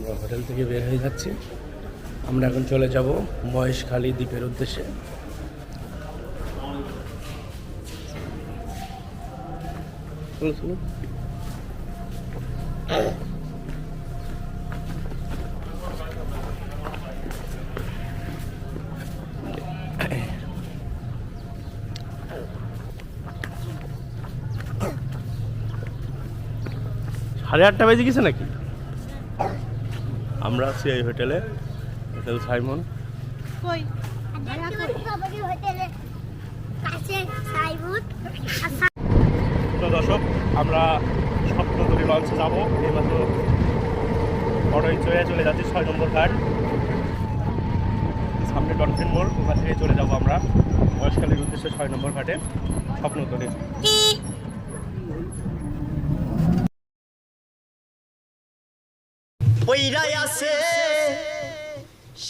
আমরা হোটেল থেকে বের হয়ে যাচ্ছি। আমরা এখন চলে যাব মহেশখালী দ্বীপের উদ্দেশ্যে। সাড়ে আটটা বেজে গেছে নাকি? আমরা আছি এই হোটেলে। হোটেল সাইমন। কই? হোটেলে কাছে সাইবুট আর তো দর্শক আমরা স্বপ্নদরী লঞ্চে যাব। এইমাত্র অটোয় চলে চলে যাচ্ছি ছয় নম্বর ঘাট। সামনে ডলফিন মোড় ওখান থেকে চলে যাব আমরা। বয়সকালীর উদ্দেশ্যে ছয় নম্বর ঘাটে স্বপ্নদরী পইরাই আছে।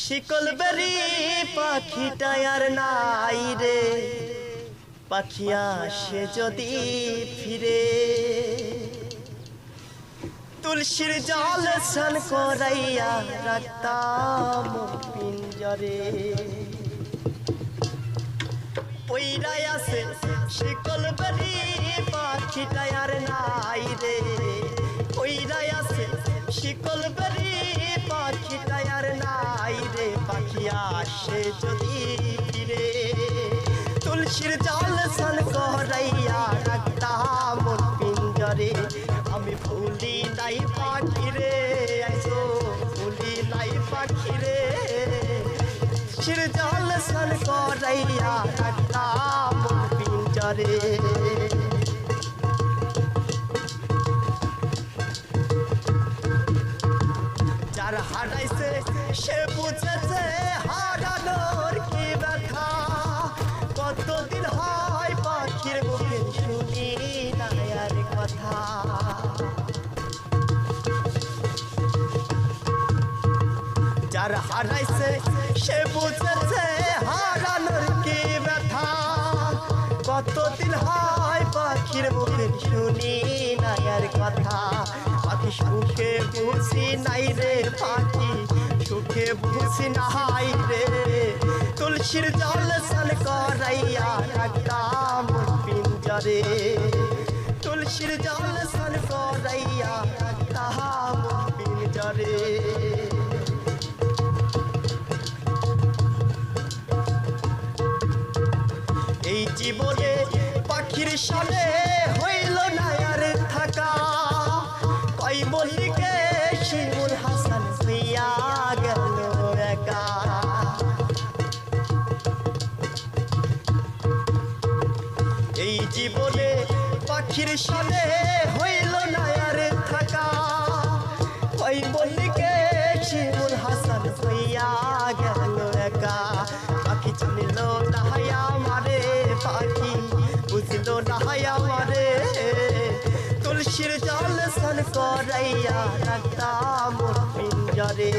শিকল বেরি পাখিটা আর নাই রে। পাখি আসে যদি ফিরে। তুলসীর জল স্নান করাইয়া রাখতাম পিঞ্জরে পইরাই আছে, শিকল বেরি পাখিটা আর নাই রে। আসে যদি ফিরে, তুলসীর জল স্নান করাইয়া রাখতাম পিঞ্জরে। আমি ভুলি নাই পাখি রে আইসো ভুলি নাই পাখি রে শির জল স্নান করাইয়া রাখতাম পিঞ্জরে। যার হারাইছে, সে বুঝেছে যার হারাইছে, সে বুঝেছে হারানোর কি ব্যথা। কতদিন হয় পাখির মুখে শুনি না কথা। পাখি সুখে বুঝি নাই রে পাখি, সুখে বুঝি নাই রে। তুলসীর জল সাল করাইয়া রাখতাম পিঞ্জরে তুলসীর জল সাল করাইয়া রাখতাম পিঞ্জরে জীবনে পাখির সালে হইল না আর থাকা। কই মল্লিকে শিমুল হাসান হইয়া গেল একা। এই জীবনে পাখির সালে হইল না আর থাকা। কই মল্লিকে তুলসীর জল স্নান করাইয়া রাখতাম পিঞ্জরে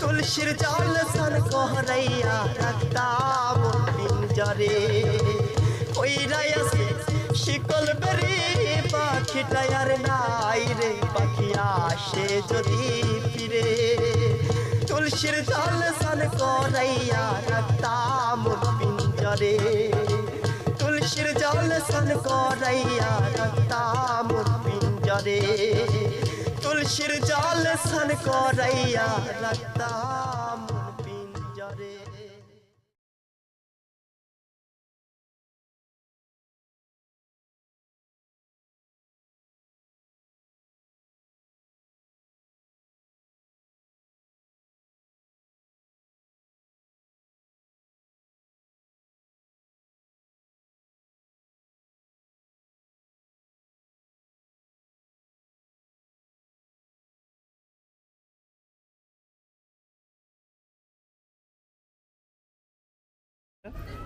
তুলসীর জল স্নান করাইয়া রাখতাম পিঞ্জরে কইরাই আছে, শিকল বেরি পাখিটা আর নাই রে, পাখি আসে যদি ফিরে। তুলসীর জল স্নান করাইয়া রাখতাম পিঞ্জরে তুলসীর জল স্নান করাইয়া রাখতাম পিঞ্জরে তুলসীর জল স্নান করাইয়া রাখতাম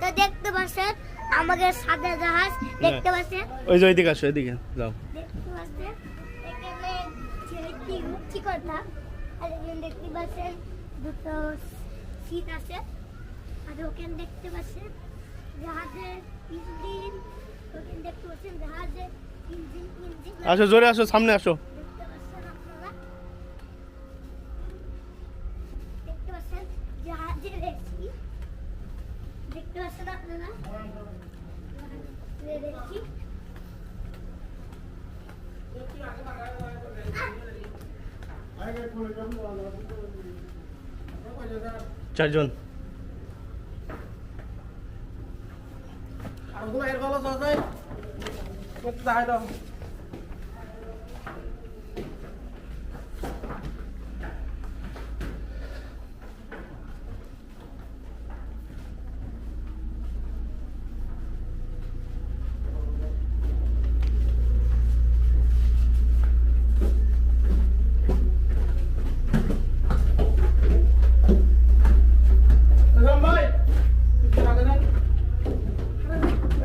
তো দেখতে পাচ্ছেন আমাদের সাদা জাহাজ দেখতে পাচ্ছেন? ওই যে ওইদিকে আসো এদিকে যাও। দেখতে পাচ্ছেন? এখানে কি কি কথা? আর এখানে দেখতে পাচ্ছেন দুটো সিট আছে। আর ওখানে দেখতে পাচ্ছেন জাহাজের ইঞ্জিন। ওখানে দেখতে পাচ্ছেন জাহাজের ইঞ্জিন ইঞ্জিন। আসো জোরে আসো সামনে আসো। চারজন Aku air kalau selesai. Kita dong. Salam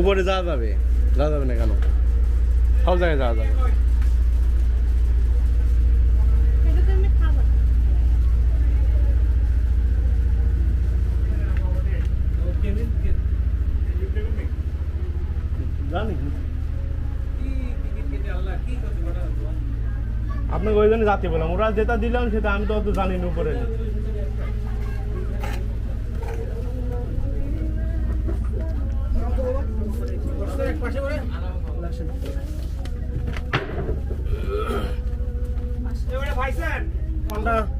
উপরে যাওয়া যাবে? যাওয়া যাবে না কেন? সব জায়গায় যাওয়া যাবে। আপনাকে ওই জন্য যাতে বললাম। ওরা যেটা দিলাম সেটা, আমি তো অত জানি না উপরে।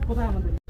কোথায় আমাদের?